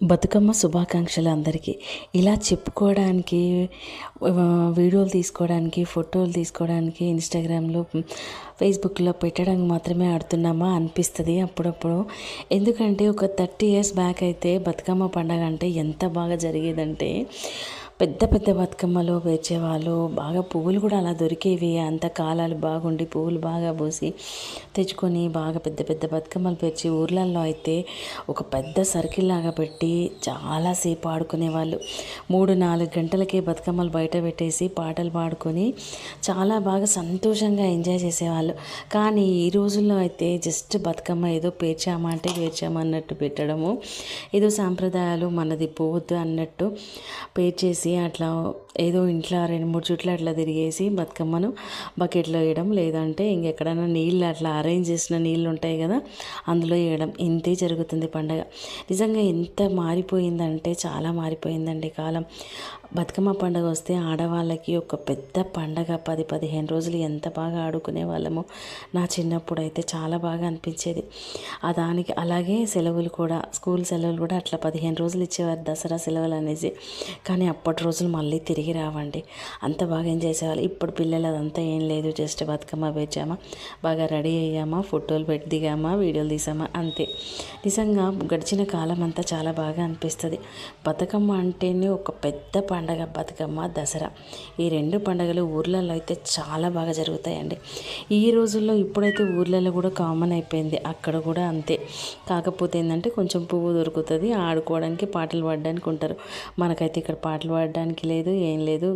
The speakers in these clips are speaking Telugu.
బతుకమ్మ శుభాకాంక్షలు అందరికీ. ఇలా చెప్పుకోవడానికి వీడియోలు తీసుకోవడానికి ఫోటోలు తీసుకోవడానికి ఇన్స్టాగ్రామ్లో ఫేస్బుక్లో పెట్టడానికి మాత్రమే ఆడుతున్నామా అనిపిస్తుంది అప్పుడప్పుడు. ఎందుకంటే ఒక థర్టీ ఇయర్స్ బ్యాక్ అయితే బతుకమ్మ పండగ అంటే ఎంత బాగా జరిగేదంటే పెద్ద పెద్ద బతుకమ్మలో పేర్చేవాళ్ళు బాగా పువ్వులు కూడా అలా దొరికేవి. అంత కాలాలు బాగుండి పువ్వులు బాగా పూసి తెచ్చుకొని బాగా పెద్ద పెద్ద బతుకమ్మలు పేర్చి ఊర్లల్లో అయితే ఒక పెద్ద సర్కిల్ లాగా పెట్టి చాలాసేపు ఆడుకునేవాళ్ళు. మూడు నాలుగు గంటలకే బతుకమ్మలు బయట పెట్టేసి పాటలు పాడుకొని చాలా బాగా సంతోషంగా ఎంజాయ్ చేసేవాళ్ళు. కానీ ఈ రోజుల్లో అయితే జస్ట్ బతుకమ్మ ఏదో పేర్చామా అంటే పెట్టడము ఏదో సాంప్రదాయాలు మనది పోవద్దు అన్నట్టు పేర్చేసి అట్లా ఏదో ఇంట్లో రెండు మూడు చుట్లు అట్లా తిరిగేసి బతుకమ్మను బకెట్లో వేయడం. లేదంటే ఇంకెక్కడైనా నీళ్ళు అట్లా అరేంజ్ చేసిన నీళ్ళు ఉంటాయి కదా అందులో వేయడం. ఇంతే జరుగుతుంది పండగ. నిజంగా ఎంత మారిపోయిందంటే చాలా మారిపోయిందండి కాలం. బతుకమ్మ పండుగ వస్తే ఆడవాళ్ళకి ఒక పెద్ద పండగ. పది పదిహేను రోజులు ఎంత బాగా ఆడుకునే వాళ్ళము నా చిన్నప్పుడు అయితే చాలా బాగా అనిపించేది. ఆ దానికి అలాగే సెలవులు కూడా స్కూల్ సెలవులు కూడా అట్లా పదిహేను రోజులు ఇచ్చేవారు దసరా సెలవులు అనేసి. కానీ అప్పటి రోజులు మళ్ళీ తిరిగి రావండి. అంత బాగా ఎంజాయ్ చేసేవాళ్ళు. ఇప్పుడు పిల్లలు అదంతా ఏం లేదు. జస్ట్ బతుకమ్మ పేర్చామా బాగా రెడీ అయ్యామా ఫోటోలు పెట్టి దిగామా వీడియోలు తీసామా అంతే. నిజంగా గడిచిన కాలం అంతా చాలా బాగా అనిపిస్తుంది. బతుకమ్మ అంటేనే ఒక పెద్ద పండగ బతుకమ్మ దసరా. ఈ రెండు పండగలు ఊర్లలో అయితే చాలా బాగా జరుగుతాయండి. ఈ రోజుల్లో ఇప్పుడైతే ఊర్లలో కూడా కామన్ అయిపోయింది. అక్కడ కూడా అంతే. కాకపోతే ఏంటంటే కొంచెం పువ్వు దొరుకుతుంది. ఆడుకోవడానికి పాటలు పాడడానికి ఉంటారు. మనకైతే ఇక్కడ పాటలు పాడడానికి లేదు ఏం లేదు.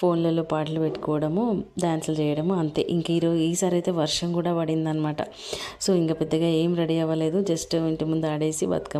ఫోన్లలో పాటలు పెట్టుకోవడము డ్యాన్సులు చేయడము అంతే. ఇంక ఈరోజు ఈసారి అయితే వర్షం కూడా పడిందనమాట. సో ఇంకా పెద్దగా ఏం రెడీ అవ్వలేదు. జస్ట్ ఇంటి ముందు ఆడేసి బతుకమ్మ